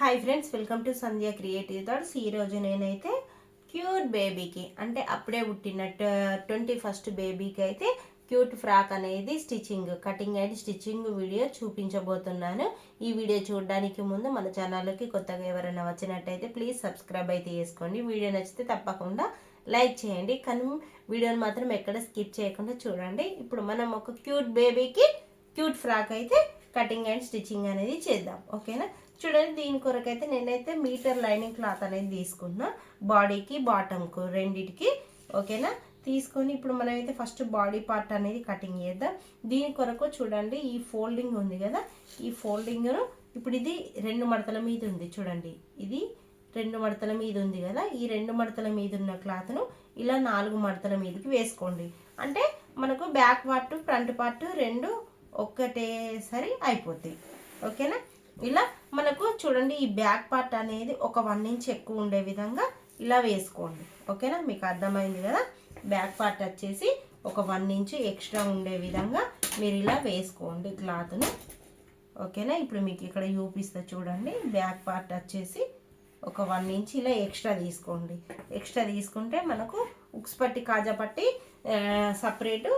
Hi friends welcome to Sandhya creative thoughts ఈరోజు నేనైతే cute బేబీకి అంటే అప్పుడే పుట్టిన ట్వంటీ ఫస్ట్ బేబీకి అయితే క్యూట్ ఫ్రాక్ అనేది stitching cutting and stitching video చూపించబోతున్నాను. ఈ వీడియో చూడడానికి ముందు మన ఛానల్కి కొత్తగా ఎవరైనా వచ్చినట్టయితే ప్లీజ్ సబ్స్క్రైబ్ అయితే చేసుకోండి. వీడియో నచ్చితే తప్పకుండా లైక్ చేయండి. కానీ వీడియోని మాత్రం ఎక్కడ స్కిప్ చేయకుండా చూడండి. ఇప్పుడు మనం ఒక క్యూట్ బేబీకి క్యూట్ ఫ్రాక్ అయితే కటింగ్ అండ్ స్టిచ్చింగ్ అనేది చేద్దాం. ఓకేనా చూడండి దీని కొరకైతే నేనైతే మీటర్ లైనింగ్ క్లాత్ అనేది తీసుకున్నా బాడీకి బాటమ్కు రెండిటికి ఓకేనా? తీసుకొని ఇప్పుడు మనమైతే ఫస్ట్ బాడీ పార్ట్ అనేది కటింగ్ చేద్దాం. దీని కొరకు చూడండి ఈ ఫోల్డింగ్ ఉంది కదా? ఈ ఫోల్డింగ్ను ఇప్పుడు ఇది రెండు మడతల మీద ఉంది చూడండి. ఇది రెండు మడతల మీద ఉంది కదా? ఈ రెండు మడతల మీద ఉన్న క్లాత్ను ఇలా నాలుగు మడతల మీదకి వేసుకోండి. అంటే మనకు బ్యాక్ పార్ట్ ఫ్రంట్ పార్ట్ రెండు ఒక్కటేసరి అయిపోతాయి. ఓకేనా? ఇలా మనకు చూడండి ఈ బ్యాక్ పార్ట్ అనేది ఒక వన్ ఇంచ్ ఎక్కువ ఉండే విధంగా ఇలా వేసుకోండి. ఓకేనా? మీకు అర్థమైంది కదా? బ్యాక్ పార్ట్ వచ్చేసి ఒక వన్ ఇంచ్ ఎక్స్ట్రా ఉండే విధంగా మీరు ఇలా వేసుకోండి క్లాత్ను. ఓకేనా? ఇప్పుడు మీకు ఇక్కడ చూపిస్తా చూడండి. బ్యాక్ పార్ట్ వచ్చేసి ఒక వన్ ఇంచ్ ఇలా ఎక్స్ట్రా తీసుకోండి. ఎక్స్ట్రా తీసుకుంటే మనకు ఉక్స్ పట్టి కాజా పట్టి సపరేటు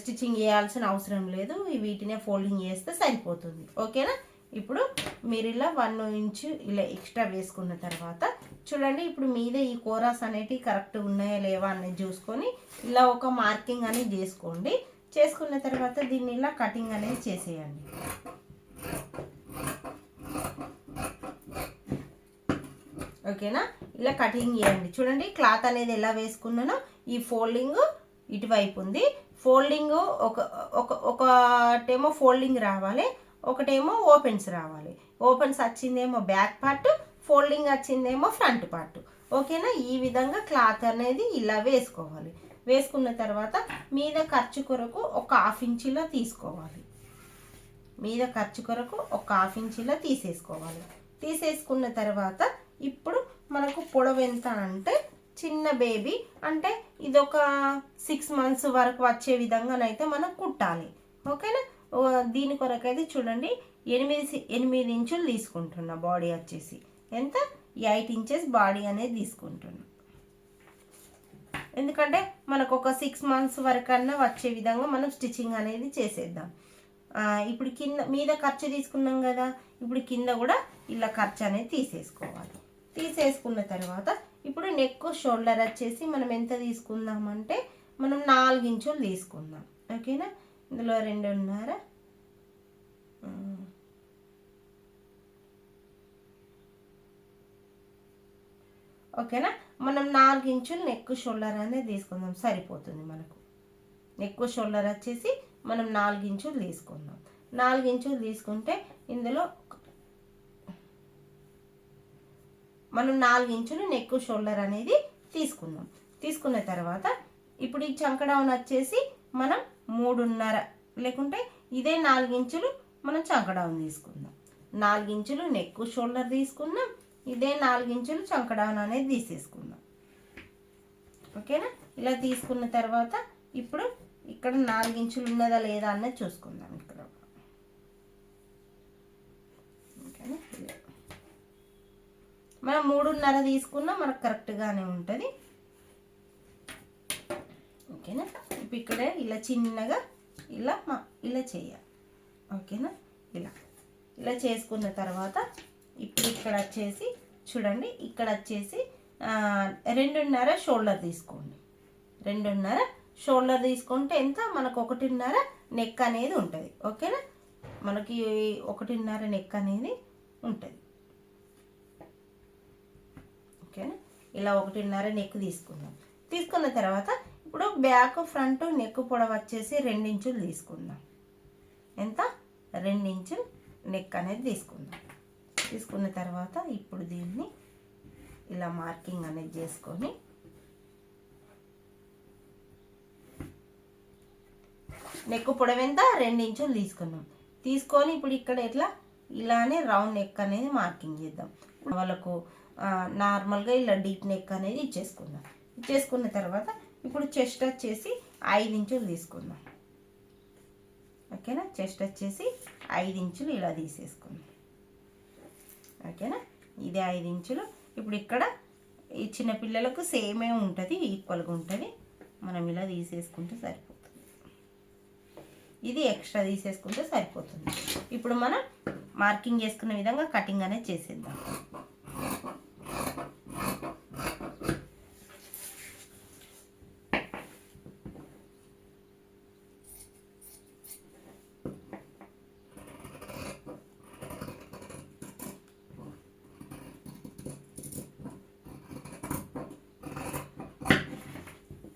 స్టిచ్చింగ్ చేయాల్సిన అవసరం లేదు. వీటినే ఫోల్డింగ్ చేస్తే సరిపోతుంది. ఓకేనా? ఇప్పుడు మీరు ఇలా వన్ ఇంచ్ ఇలా ఎక్స్ట్రా వేసుకున్న తర్వాత చూడండి ఇప్పుడు మీద ఈ కోరాస్ అనేటివి కరెక్ట్ ఉన్నాయా లేవా అనేది చూసుకొని ఇలా ఒక మార్కింగ్ అనేది చేసుకోండి. చేసుకున్న తర్వాత దీన్ని ఇలా కటింగ్ అనేది చేసేయండి. ఓకేనా ఇలా కటింగ్ చేయండి. చూడండి క్లాత్ అనేది ఎలా వేసుకున్నానో ఈ ఫోల్డింగ్ ఇటువైపు ఉంది. ఫోల్డింగ్ ఒక ఒక ఒకటేమో ఫోల్డింగ్ రావాలి. ఒకటేమో ఓపెన్స్ రావాలి. ఓపెన్స్ వచ్చిందేమో బ్యాక్ పార్ట్ ఫోల్డింగ్ వచ్చిందేమో ఫ్రంట్ పార్ట్ ఓకేనా ఈ విధంగా క్లాత్ అనేది ఇలా వేసుకోవాలి. వేసుకున్న తర్వాత మీద ఖర్చు కొరకు ఒక హాఫ్ ఇంచులో తీసుకోవాలి. మీద ఖర్చు కొరకు ఒక హాఫ్ ఇంచులో తీసేసుకోవాలి. తీసేసుకున్న తర్వాత ఇప్పుడు మనకు పొడవు ఎంత అంటే చిన్న బేబీ అంటే ఇదొక సిక్స్ మంత్స్ వరకు వచ్చే విధంగానైతే మనం కుట్టాలి. ఓకేనా దీని కొరకైతే చూడండి ఎనిమిది ఎనిమిది ఇంచులు తీసుకుంటున్నా బాడీ వచ్చేసి. ఎంత? ఎయిట్ ఇంచెస్ బాడీ అనేది తీసుకుంటున్నా. ఎందుకంటే మనకు ఒక సిక్స్ మంత్స్ వరకన్నా వచ్చే విధంగా మనం స్టిచ్చింగ్ అనేది చేసేద్దాం. ఇప్పుడు కింద మీద ఖర్చు తీసుకున్నాం కదా ఇప్పుడు కింద కూడా ఇలా ఖర్చు అనేది తీసేసుకోవాలి. తీసేసుకున్న తర్వాత ఇప్పుడు నెక్ షోల్డర్ వచ్చేసి మనం ఎంత తీసుకుందామంటే మనం నాలుగు ఇంచులు తీసుకుందాం. ఓకేనా? ఇందులో రెండున్నర. ఓకేనా? మనం నాలుగు ఇంచులు నెక్ షోల్డర్ అనేది తీసుకుందాం. సరిపోతుంది మనకు. నెక్ షోల్డర్ వచ్చేసి మనం నాలుగు ఇంచులు తీసుకుందాం. నాలుగు ఇంచులు తీసుకుంటే ఇందులో మనం నాలుగు ఇంచులు నెక్ షోల్డర్ అనేది తీసుకుందాం. తీసుకున్న తర్వాత ఇప్పుడు ఈ చంకడౌన్ వచ్చేసి మనం మూడున్నర. లేకుంటే ఇదే నాలుగించులు మనం చంకడౌన్ తీసుకుందాం. నాలుగించులు నెక్ షోల్డర్ తీసుకుందాం. ఇదే నాలుగించులు చంకడౌన్ అనేది తీసేసుకుందాం. ఓకేనా? ఇలా తీసుకున్న తర్వాత ఇప్పుడు ఇక్కడ నాలుగించులు ఉన్నదా లేదా అన్నది చూసుకుందాం ఇక్కడ. మనం మూడున్నర తీసుకున్నా మనకు కరెక్ట్గానే ఉంటుంది. ఓకేనా? ఇప్పుడు ఇక్కడ ఇలా చిన్నగా ఇలా ఇలా చేయాలి ఓకేనా? ఇలా. ఇలా చేసుకున్న తర్వాత ఇప్పుడు ఇక్కడ వచ్చేసి చూడండి ఇక్కడ వచ్చేసి రెండున్నర షోల్డర్ తీసుకోండి. రెండున్నర షోల్డర్ తీసుకుంటే ఎంత? మనకు ఒకటిన్నర నెక్ అనేది ఉంటుంది. ఓకేనా? మనకి ఒకటిన్నర నెక్ అనేది ఉంటుంది. ఓకేనా? ఇలా ఒకటిన్నర నెక్ తీసుకుందాం. తీసుకున్న తర్వాత ఇప్పుడు బ్యాక్ ఫ్రంట్ నెక్ పొడవు వచ్చేసి రెండించులు తీసుకుందాం. ఎంత? రెండించులు నెక్ అనేది తీసుకుందాం. తీసుకున్న తర్వాత ఇప్పుడు దీన్ని ఇలా మార్కింగ్ అనేది చేసుకొని నెక్ పొడవెంత ఎంత? ఇంచులు తీసుకున్నాం తీసుకొని ఇప్పుడు ఇక్కడ ఎట్లా? ఇలానే రౌండ్ నెక్ అనేది మార్కింగ్ చేద్దాం. వాళ్ళకు నార్మల్గా ఇలా డీప్ నెక్ అనేది ఇచ్చేసుకుందాం. ఇచ్చేసుకున్న తర్వాత ఇప్పుడు చెస్ట్ వచ్చేసి ఐదు ఇంచులు తీసుకుందాం. ఓకేనా? చెస్ట్ వచ్చేసి ఐదు ఇంచులు ఇలా తీసేసుకుందాం. ఓకేనా? ఇది ఐదు ఇంచులు. ఇప్పుడు ఇక్కడ ఈ చిన్న పిల్లలకు సేమే ఉంటుంది ఈక్వల్గా ఉంటుంది. మనం ఇలా తీసేసుకుంటే సరిపోతుంది. ఇది ఎక్స్ట్రా తీసేసుకుంటే సరిపోతుంది. ఇప్పుడు మనం మార్కింగ్ చేసుకున్న విధంగా కటింగ్ అనేది చేసేద్దాం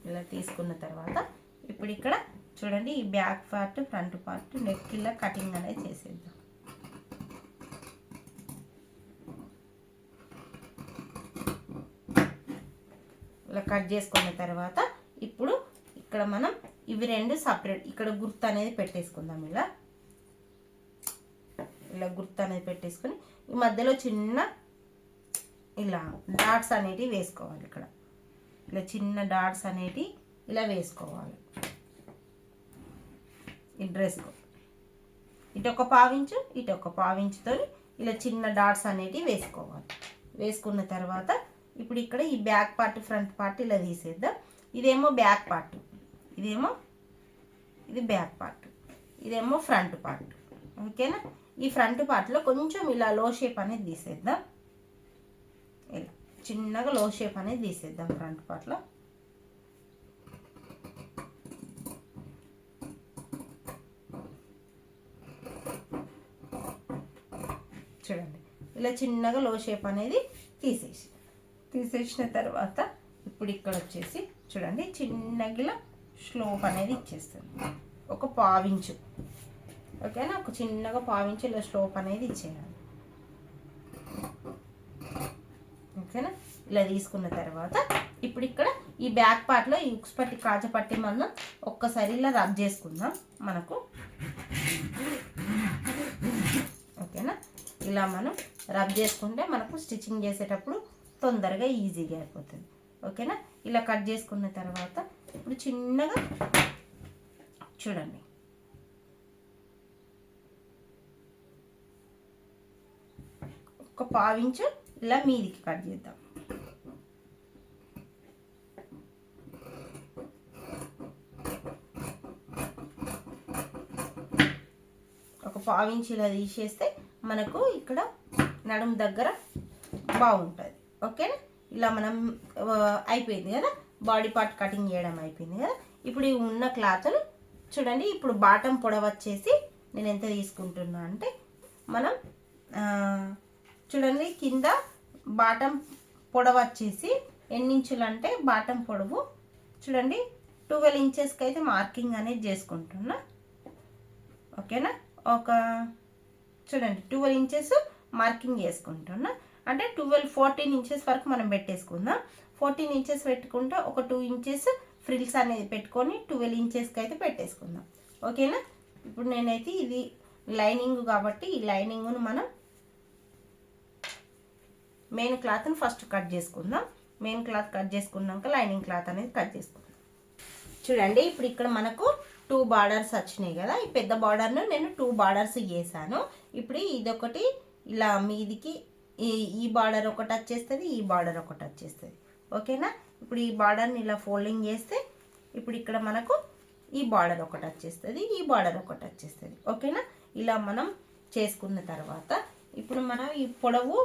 ఇలా తీసుకున్న తర్వాత ఇప్పుడు ఇక్కడ చూడండి ఈ back part front part neck ఇలా కటింగ్ అనేది చేసేద్దాం. ఇలా కట్ చేసుకున్న తర్వాత ఇప్పుడు ఇక్కడ మనం ఇవి రెండు సపరేట్ ఇక్కడ గుర్తు అనేది పెట్టేసుకుందాం ఇలా. ఇలా గుర్తు అనేది పెట్టేసుకొని ఈ మధ్యలో చిన్న ఇలా డాట్స్ అనేటివి వేసుకోవాలి ఇక్కడ. ఇలా చిన్న డాట్స్ అనేటివి ఇలా వేసుకోవాలి. ఈ డ్రెస్ ఇటు ఒక పావించు ఇటు ఒక పావించుతో ఇలా చిన్న డాట్స్ అనేటివి వేసుకోవాలి. వేసుకున్న తర్వాత ఇప్పుడు ఇక్కడ ఈ బ్యాక్ పార్ట్ ఫ్రంట్ పార్ట్ ఇలా తీసేద్దాం. ఇదేమో బ్యాక్ పార్ట్ ఇదేమో ఇది బ్యాక్ పార్ట్ ఇదేమో ఫ్రంట్ పార్ట్. ఓకేనా? ఈ ఫ్రంట్ పార్ట్లో కొంచెం ఇలా లో షేప్ అనేది తీసేద్దాం. ఇలా చిన్నగా లో షేప్ అనేది తీసేద్దాం ఫ్రంట్ పార్ట్లో. చూడండి. ఇలా చిన్నగా లో షేప్ అనేది తీసేసి తీసేసిన తర్వాత ఇప్పుడు ఇక్కడ వచ్చేసి చూడండి చిన్నగిలా స్లోప్ అనేది ఇచ్చేస్తుంది. ఒక పావించు ఓకేనా? ఒక చిన్నగా పావించు ఇలా స్లోప్ అనేది ఇచ్చేయాలి. ఓకేనా? ఇలా తీసుకున్న తర్వాత ఇప్పుడు ఇక్కడ ఈ బ్యాక్ పార్ట్లో ఈ ఉక్స్ పట్టి కాజ పట్టి మనం ఒక్కసారి ఇలా రబ్ చేసుకుందాం. మనకు. ఓకేనా? ఇలా మనం రబ్ చేసుకుంటే మనకు స్టిచ్చింగ్ చేసేటప్పుడు తొందరగా ఈజీగా అయిపోతుంది. ఓకేనా? ఇలా కట్ చేసుకున్న తర్వాత ఇప్పుడు చిన్నగా చూడండి. ఒక పావించు ఇలా మీదికి కట్ చేద్దాం. ఒక పావించి ఇలా తీసేస్తే మనకు ఇక్కడ నడుము దగ్గర బాగుంటుంది. ఓకేనా? ఇలా మనం అయిపోయింది కదా? బాడీ పార్ట్ కటింగ్ చేయడం అయిపోయింది కదా? ఇప్పుడు ఈ ఉన్న క్లాత్లు చూడండి ఇప్పుడు బాటం పొడవ వచ్చేసి నేను ఎంత తీసుకుంటున్నా అంటే మనం చూడండి కింద బాటం పొడవ వచ్చేసి ఎన్నించులు అంటే బాటం పొడవు చూడండి ట్వెల్వ్ ఇంచెస్కి అయితే మార్కింగ్ అనేది చేసుకుంటున్నా. ఓకేనా? ఒక చూడండి ట్వెల్వ్ ఇంచెస్ మార్కింగ్ చేసుకుంటున్నా. అంటే ట్వెల్వ్ ఫోర్టీన్ ఇంచెస్ వరకు మనం పెట్టేసుకుందాం. ఫోర్టీన్ ఇంచెస్ పెట్టుకుంటే ఒక టూ ఇంచెస్ ఫ్రిల్స్ అనేది పెట్టుకొని ట్వెల్వ్ ఇంచెస్కి అయితే పెట్టేసుకుందాం. ఓకేనా? ఇప్పుడు నేనైతే ఇది లైనింగ్ కాబట్టి ఈ లైనింగ్ను మనం మెయిన్ క్లాత్ని ఫస్ట్ కట్ చేసుకుందాం. మెయిన్ క్లాత్ కట్ చేసుకున్నాక లైనింగ్ క్లాత్ అనేది కట్ చేసుకుందాం. చూడండి ఇప్పుడు ఇక్కడ మనకు టూ బార్డర్స్ వచ్చినాయి కదా. ఈ పెద్ద బార్డర్ను నేను టూ బార్డర్స్ చేశాను. ఇప్పుడు ఇదొకటి ఇలా మీదికి ఈ ఈ బార్డర్ ఒకటి వచ్చేస్తుంది ఈ బార్డర్ ఒకటి వచ్చేస్తుంది. ఓకేనా? ఇప్పుడు ఈ బార్డర్ని ఇలా ఫోల్డింగ్ చేస్తే ఇప్పుడు ఇక్కడ మనకు ఈ బార్డర్ ఒకటి వచ్చేస్తుంది ఈ బార్డర్ ఒకటి వచ్చేస్తుంది. ఓకేనా? ఇలా మనం చేసుకున్న తర్వాత ఇప్పుడు మనం ఈ పొడవు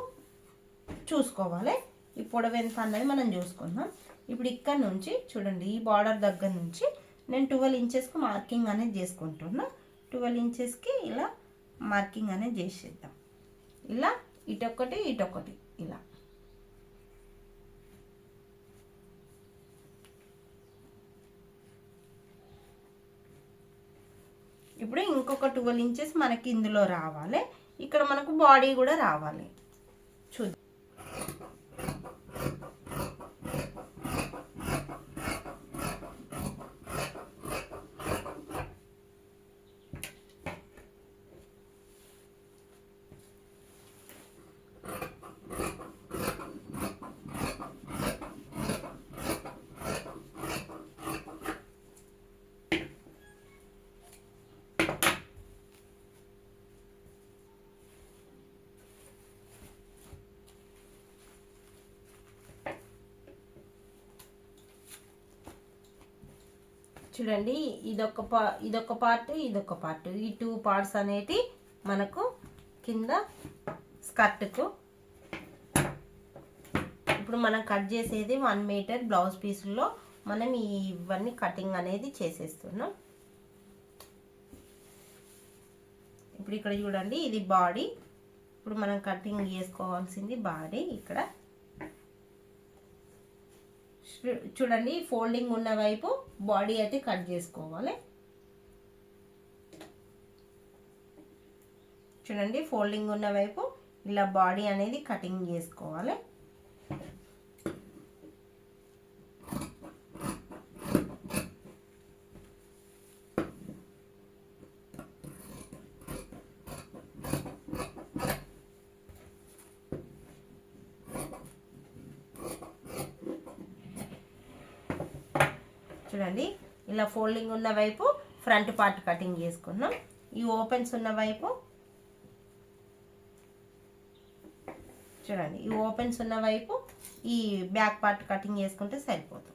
చూసుకోవాలి. ఈ పొడవు ఎంత అన్నది మనం చూసుకుందాం. ఇప్పుడు ఇక్కడ నుంచి చూడండి ఈ బార్డర్ దగ్గర నుంచి నేను ట్వెల్వ్ ఇంచెస్కి మార్కింగ్ అనేది చేసుకుంటున్నా. ట్వెల్వ్ ఇంచెస్కి ఇలా మార్కింగ్ అనేది చేసేద్దాం. ఇలా ఇటొకటి ఇటొకటి ఇలా. ఇప్పుడు ఇంకొక ట్వెల్వ్ ఇంచెస్ మనకి ఇందులో రావాలి. ఇక్కడ మనకు బాడీ కూడా రావాలి. చూద్దాం. చూడండి ఇదొక పా ఇదొక పార్ట్ ఇదొక పార్ట్ ఈ టూ పార్ట్స్ అనేటి మనకు కింద స్కర్ట్కు ఇప్పుడు మనం కట్ చేసేది వన్ మీటర్ బ్లౌజ్ పీసుల్లో మనం ఇవన్నీ కటింగ్ అనేది చేసేస్తున్నాం. ఇప్పుడు ఇక్కడ చూడండి ఇది బాడీ ఇప్పుడు మనం కటింగ్ చేసుకోవాల్సింది బాడీ ఇక్కడ. చూ- చూడండి ఫోల్డింగ్ ఉన్న వైపు బాడీ అయితే కట్ చేసుకోవాలి. చూడండి ఫోల్డింగ్ ఉన్న వైపు ఇలా బాడీ అనేది కటింగ్ చేసుకోవాలి. చూడండి ఇలా ఫోల్డింగ్ ఉన్న వైపు ఫ్రంట్ పార్ట్ కటింగ్ చేసుకున్నాం ఈ ఓపెన్స్ ఉన్న వైపు చూడండి ఈ ఓపెన్స్ ఉన్న వైపు ఈ బ్యాక్ పార్ట్ కటింగ్ చేసుకుంటే సరిపోతుంది.